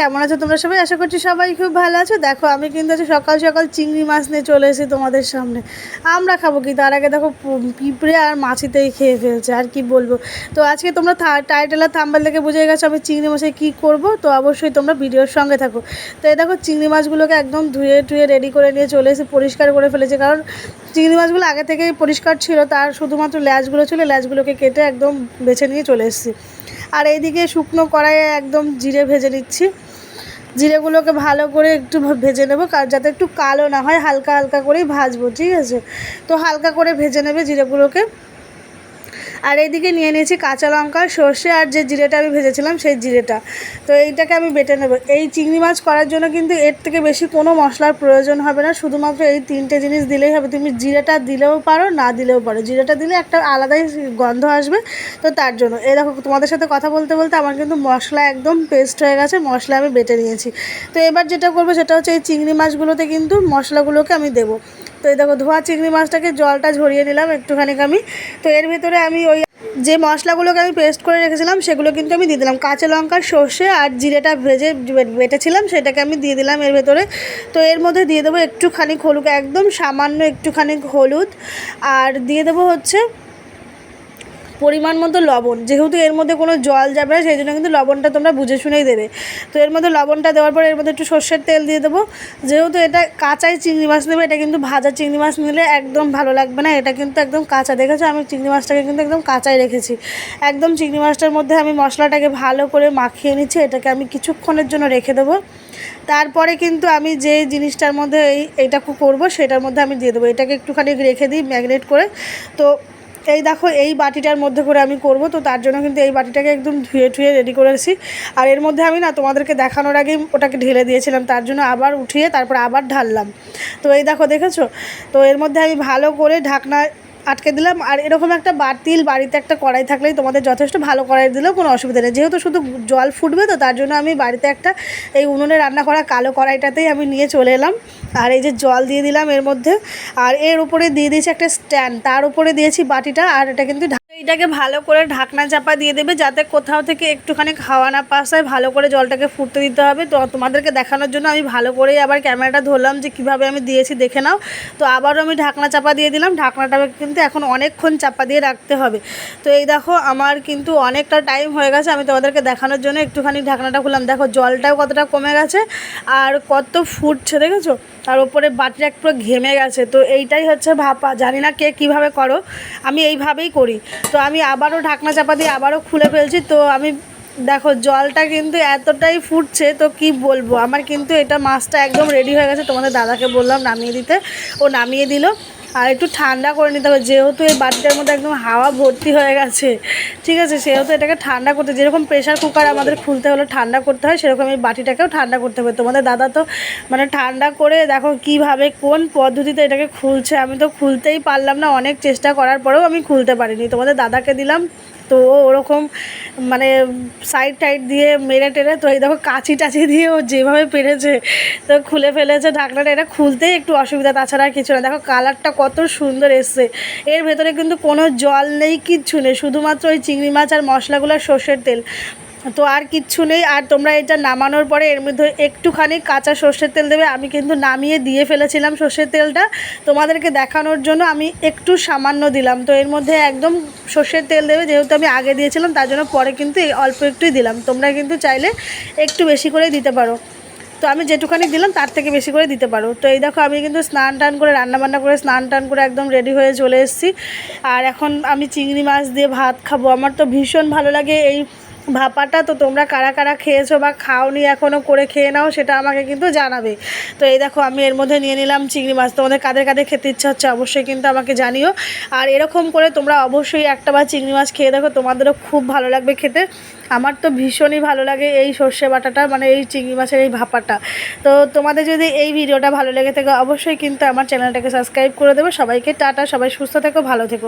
কেমন আছো তোমরা সবাই? আশা করছি সবাই খুব ভালো আছো। দেখো, আমি কিন্তু আজকে সকাল সকাল চিংড়ি মাছ নিয়ে চলে এসেছি তোমাদের সামনে। আমরা খাব কি? তার আগে দেখো পিঁপড়ে আর মাছিতেই খেয়ে ফেলছে, আর কি বলব? তো আজকে তোমরা টাইটেল আর থাম্বাল থেকে বুঝে গেছো আমি চিংড়ি মাছে কী করব? তো অবশ্যই তোমরা ভিডিওর সঙ্গে থাকো। তো এই দেখো, চিংড়ি মাছগুলোকে একদম ধুয়ে টুয়ে রেডি করে নিয়ে চলে এসে পরিষ্কার করে ফেলেছে। কারণ চিংড়ি মাছগুলো আগে থেকেই পরিষ্কার ছিল, তার শুধুমাত্র ল্যাজগুলো ছিল ল্যাজগুলোকে কেটে একদম বেছে নিয়ে চলে এসেছি। আর এইদিকে শুকনো কড়াইয়ে একদম জিরে ভেজে নিচ্ছি। জিরেগুলোকে ভালো করে একটু ভেজে নেব যাতে একটু কালো না হয়, হালকা হালকা করেই ভাজবো, ঠিক আছে? তো হালকা করে ভেজে নেবে জিরেগুলোকে। আর এইদিকে নিয়ে নিয়েছি কাঁচা লঙ্কা, সর্ষে আর যে জিরেটা আমি ভেজেছিলাম সেই জিরেটা। তো এইটাকে আমি বেটে নেব। এই চিংড়ি মাছ করার জন্য কিন্তু এর থেকে বেশি কোনো মশলার প্রয়োজন হবে না। শুধুমাত্র এই তিনটে জিনিস দিলেই হবে। তুমি জিরেটা দিলেও পারো, না দিলেও পারো। জিরেটা দিলে একটা আলাদাই গন্ধ আসবে। তো তার জন্য। এই দেখো, তোমাদের সাথে কথা বলতে বলতে আমার কিন্তু মশলা একদম পেস্ট হয়ে গেছে। মশলা আমি বেটে নিয়েছি। তো এবার যেটা করব সেটা হচ্ছে এই চিংড়ি মাছগুলোতে কিন্তু মশলাগুলোকে আমি দেবো। তো এই দেখো ধোয়া চিংড়ি মাছটাকে জলটা ঝরিয়ে নিলাম একটুখানি আমি। তো এর ভিতরে আমি ওই যে মশলাগুলোকে আমি পেস্ট করে রেখেছিলাম, সেগুলো কিন্তু আমি দিয়ে দিলাম। কাঁচা লঙ্কা, সর্ষে আর জিরেটা ভেজে বেটেছিলাম, সেটাকে আমি দিয়ে দিলাম এর ভেতরে। তো এর মধ্যে দিয়ে দেবো একটুখানি হলুদ একদম সামান্য একটুখানি হলুদ। আর দিয়ে দেবো হচ্ছে পরিমাণ মতো লবণ, যেহেতু এর মধ্যে কোনো জল যাবে না সেই জন্য কিন্তু লবণটা তোমরা বুঝে শুনেই দেবে। তো এর মধ্যে লবণটা দেওয়ার পর এর মধ্যে একটু সর্ষের তেল দিয়ে দেবো। যেহেতু এটা কাঁচাই চিংড়ি মাছ নেবে এটা কিন্তু ভাজা চিংড়ি মাছ নিলে একদম ভালো লাগবে না, এটা কিন্তু একদম কাঁচা। দেখেছ? আমি চিংড়ি মাছটাকে কিন্তু একদম কাঁচাই রেখেছি। একদম চিংড়ি মাছটার মধ্যে আমি মশলাটাকে ভালো করে মাখিয়ে নিচ্ছি, এটাকে আমি কিছুক্ষণের জন্য রেখে দেবো। তারপরে কিন্তু আমি যে জিনিসটার মধ্যে এই এটা করব, সেটার মধ্যে আমি দিয়ে দেবো। এটাকে একটুখানি রেখে দিই ম্যাগনেট করে। তো এই দেখো, এই বাটিটার মধ্যে করে আমি করব, তো তার জন্য কিন্তু এই বাটিটাকে একদম ধুয়ে ঠুয়ে রেডি করেছি আর এর মধ্যে আমি না তোমাদেরকে দেখানোর আগেই ওটাকে ঢেলে দিয়েছিলাম, তার জন্য আবার উঠিয়ে তারপর আবার ঢাললাম। তো এই দেখো, দেখেছ? তো এর মধ্যে আমি ভালো করে ঢাকনা আটকে দিলাম। আর এরকম একটা বাতিল বাড়িতে একটা কড়াই থাকলেই তোমাদের যথেষ্ট ভালো কড়াই দিলেও কোনো অসুবিধা নেই। যেহেতু শুধু জল ফুটবে তো তার জন্য আমি বাড়িতে একটা এই উনুনে রান্না করা কালো কড়াইটাতেই আমি নিয়ে চলে এলাম। আর এই যে জল দিয়ে দিলাম এর মধ্যে। আর এর উপরে দিয়ে দিয়েছি একটা স্ট্যান্ড। তার উপরে দিয়েছি বাটিটা আর এটা কিন্তু এইটাকে ভালো করে ঢাকনা চাপা দিয়ে দেবে, যাতে কোথাও থেকে একটুখানি খাওয়া না পাস হয়, ভালো করে জলটাকে ফুটতে দিতে হবে। তো তোমাদেরকে দেখানোর জন্য আমি ভালো করেই আবার ক্যামেরাটা ধরলাম যে কীভাবে আমি দিয়েছি, দেখে নাও। তো আবারও আমি ঢাকনা চাপা দিয়ে দিলাম ঢাকনাটাকে কিন্তু এখন অনেকক্ষণ চাপা দিয়ে রাখতে হবে। তো এই দেখো, আমার কিন্তু অনেকটা টাইম হয়ে গেছে, আমি তোমাদেরকে দেখানোর জন্য একটুখানি ঢাকনাটা খুললাম। দেখো, জলটাও কতটা কমে গেছে, আর কত ফুটছে, দেখেছ? তার উপরে বাটিটা পুরো ঘেমে গেছে। তো এইটাই হচ্ছে ভাপা। জানি না কে কীভাবে করো। আমি এইভাবেই করি। তো আমি আবারও ঢাকনা চাপা দিয়ে আবারও খুলে ফেলছি। তো আমি, দেখো, জলটা কিন্তু এতটাই ফুটছে, তো কি বলব? আমার কিন্তু এটা মাছটা একদম রেডি হয়ে গেছে তোমাদের দাদাকে বললাম নামিয়ে দিতে। ও নামিয়ে দিল। আর একটু ঠান্ডা করে নিতে হবে, যেহেতু এই বাটিটার মধ্যে একদম হাওয়া ভর্তি হয়ে গেছে, ঠিক আছে? সেহেতু এটাকে ঠান্ডা করতে, যেরকম প্রেশার কুকার আমাদের খুলতে হলে ঠান্ডা করতে হয়, সেরকম এই বাটিটাকেও ঠান্ডা করতে হবে। তোমাদের দাদা তো মানে ঠান্ডা করে দেখো কীভাবে, কোন পদ্ধতিতে এটাকে খুলছে, আমি তো খুলতেই পারলাম না, অনেক চেষ্টা করার পরেও আমি খুলতে পারিনি। তোমাদের দাদাকে দিলাম তো ওরকম মানে সাইড টাইড দিয়ে মেরে টেরে তো এই দেখো কাঁচি টাচি দিয়ে ও যেভাবে পেরেছে, তো খুলে ফেলেছে ঢাকনাটা। এটা খুলতেই একটু অসুবিধা, তাছাড়া কিছু না। দেখো কালারটা কত সুন্দর এসছে। এর ভেতরে কিন্তু কোনো জল নেই, কিচ্ছু নেই। শুধুমাত্র ওই চিংড়ি মাছ আর মশলাগুলো সর্ষের তেল। তো আর কিচ্ছু নেই, আর তোমরা এটা নামানোর পরে এর মধ্যে একটুখানি কাঁচা সর্ষের তেল দেবে। আমি কিন্তু নামিয়ে দিয়ে ফেলেছিলাম সর্ষের তেলটা। তোমাদেরকে দেখানোর জন্য আমি একটু সামান্য দিলাম। তো এর মধ্যে একদম সর্ষের তেল দেবে, যেহেতু আমি আগে দিয়েছিলাম, তার জন্য পরে কিন্তু অল্প একটুই দিলাম। তোমরা কিন্তু চাইলে একটু বেশি করে দিতে পারো। তো আমি যেটুখানি দিলাম, তার থেকে বেশি করে দিতে পারো। তো এই দেখো, আমি কিন্তু স্নান টান করে, রান্নাবান্না করে স্নান টান করে একদম রেডি হয়ে চলে এসেছি। আর এখন আমি চিংড়ি মাছ দিয়ে ভাত খাব। আমার তো ভীষণ ভালো লাগে এই ভাপাটা তো তোমরা কারা কারা খেয়েছো বা খাওনি এখনও করে খেয়ে নাও, সেটা আমাকে কিন্তু জানাবে। তো এই দেখো, আমি এর মধ্যে নিয়ে নিলাম চিংড়ি মাছ। তোমাদের কাদের কাদের খেতে ইচ্ছা হচ্ছে অবশ্যই কিন্তু আমাকে জানিও। আর এরকম করে তোমরা অবশ্যই একটা বা চিংড়ি মাছ খেয়ে দেখো, তোমাদেরও খুব ভালো লাগবে খেতে। আমার তো ভীষণই ভালো লাগে এই সর্ষে বাটাটা মানে এই চিংড়ি মাছের এই ভাপাটা। তো তোমাদের যদি এই ভিডিওটা ভালো লেগে থাকে, অবশ্যই কিন্তু আমার চ্যানেলটাকে সাবস্ক্রাইব করে দেবো। সবাইকে টাটা, সবাই সুস্থ থেকো, ভালো থেকো।